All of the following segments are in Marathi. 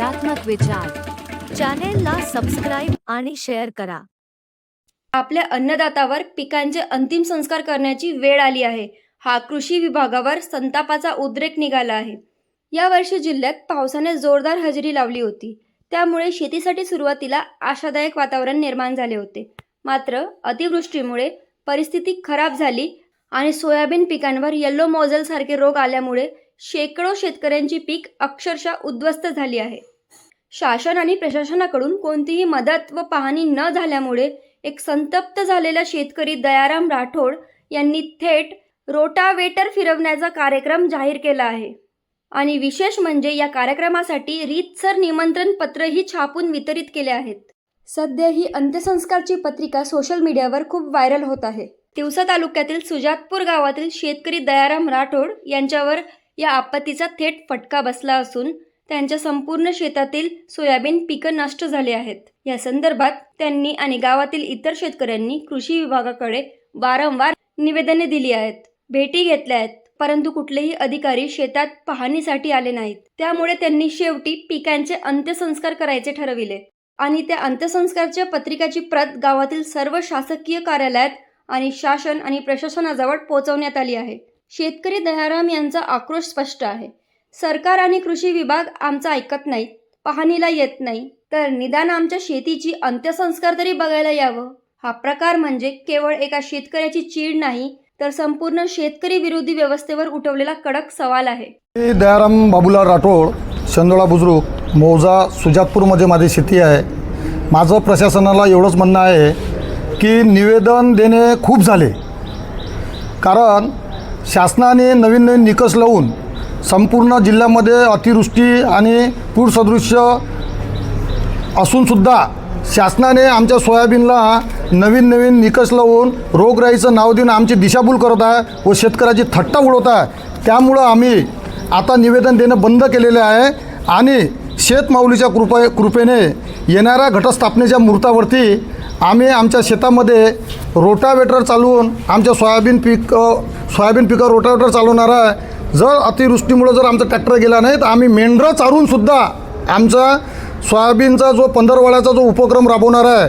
सकारात्मक विचार. चॅनेलला सबस्क्राईब आणि शेअर करा. आपल्या अन्नदातावर पिकांचे अंतिम संस्कार करण्याची वेळ आली आहे. हा कृषी विभागावर संतापाचा उद्रेक निघाला आहे. यावर्षी जिल्ह्यात पावसाने जोरदार हजेरी लावली होती. त्यामुळे शेतीसाठी सुरुवातीला आशादायक वातावरण निर्माण झाले होते. मात्र अतिवृष्टीमुळे परिस्थिती खराब झाली आणि सोयाबीन पिकांवर येल्लो मोझल सारखे रोग आल्यामुळे शेकडो शेतकऱ्यांची पीक अक्षरशः उद्ध्वस्त झाली आहे. शासन आणि प्रशासनाकडून कोणतीही मदत व पाहणी न झाल्यामुळे एक संतप्त झालेला शेतकरी दयाराम राठोड यांनी थेट रोटावेटर फिरवण्याचा कार्यक्रम जाहीर केला आहे. आणि विशेष म्हणजे या कार्यक्रमासाठी रीतसर निमंत्रण पत्रही छापून वितरित केले आहेत. सध्या ही अंत्यसंस्कारची पत्रिका सोशल मीडियावर खूप व्हायरल होत आहे. तिवसा तालुक्यातील सुजातपूर गावातील शेतकरी दयाराम राठोड यांच्यावर या आपत्तीचा थेट फटका बसला असून त्यांच्या संपूर्ण शेतातील सोयाबीन पिकं नष्ट झाले आहेत. या संदर्भात त्यांनी आणि गावातील इतर शेतकऱ्यांनी कृषी विभागाकडे वारंवार निवेदने दिली आहेत. भेटी घेतल्या आहेत परंतु कुठलेही अधिकारी शेतात पाहणीसाठी आले नाहीत. त्यामुळे त्यांनी शेवटी पिकांचे अंत्यसंस्कार करायचे ठरविले. आणि त्या अंत्यसंस्कारच्या पत्रिकाची प्रत गावातील सर्व शासकीय कार्यालयात आणि शासन आणि प्रशासनाजवळ पोहोचवण्यात आली आहे. शेतकरी दयाराम यांचा आक्रोश स्पष्ट आहे. सरकार आणि कृषी विभाग आमचा ऐकत नाहीत पाहणीला येत नाही तर निदान आमच्या शेतीची अंत्यसंस्कार तरी बघायला यावं. हा प्रकार म्हणजे केवळ एका शेतकऱ्याची चीड नाही तर संपूर्ण शेतकरी विरोधी व्यवस्थेवर उठवलेला कडक सवाल आहे. दयाराम बाबूलाल राठोड चंदोळा बुजुर्ग मौजा सुजातपूरमध्ये माझी शेती आहे. माझं प्रशासनाला एवढंच म्हणणं आहे की निवेदन देणे खूप झाले. कारण शासनाने नवीन नवीन निकष लावून संपूर्ण जिल्ह्यामध्ये अतिवृष्टी आणि पूरसदृश्य असूनसुद्धा शासनाने आमच्या सोयाबीनला नवीन नवीन निकष लावून रोगराईचं नाव देऊन आमची दिशाभूल करत आहे व शेतकऱ्याची थट्टा उडवत आहे. त्यामुळं आम्ही आता निवेदन देणं बंद केलेले आहे आणि शेतमाऊलीच्या कृपे कृपेने येणाऱ्या घटस्थापनेच्या मुहूर्तावरती आम्ही आमच्या शेतामध्ये रोटावेटर चालवून आमच्या सोयाबीन पीक सोयाबीन पिकावर रोटावेटर चालवणार आहे. जर अतिवृष्टीमुळं जर आमचा ट्रॅक्टर गेला नाही तर आम्ही मेंढरं चारूनसुद्धा आमचा सोयाबीनचा जो पंधरवाड्याचा जो उपक्रम राबवणार आहे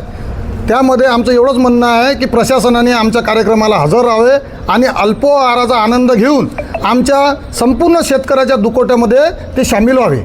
त्यामध्ये आमचं एवढंच म्हणणं आहे की प्रशासनाने आमच्या कार्यक्रमाला हजर राहावे आणि अल्पोहाराचा आनंद घेऊन आमच्या संपूर्ण शेतकऱ्याच्या दुकोट्यामध्ये ते सामील व्हावे.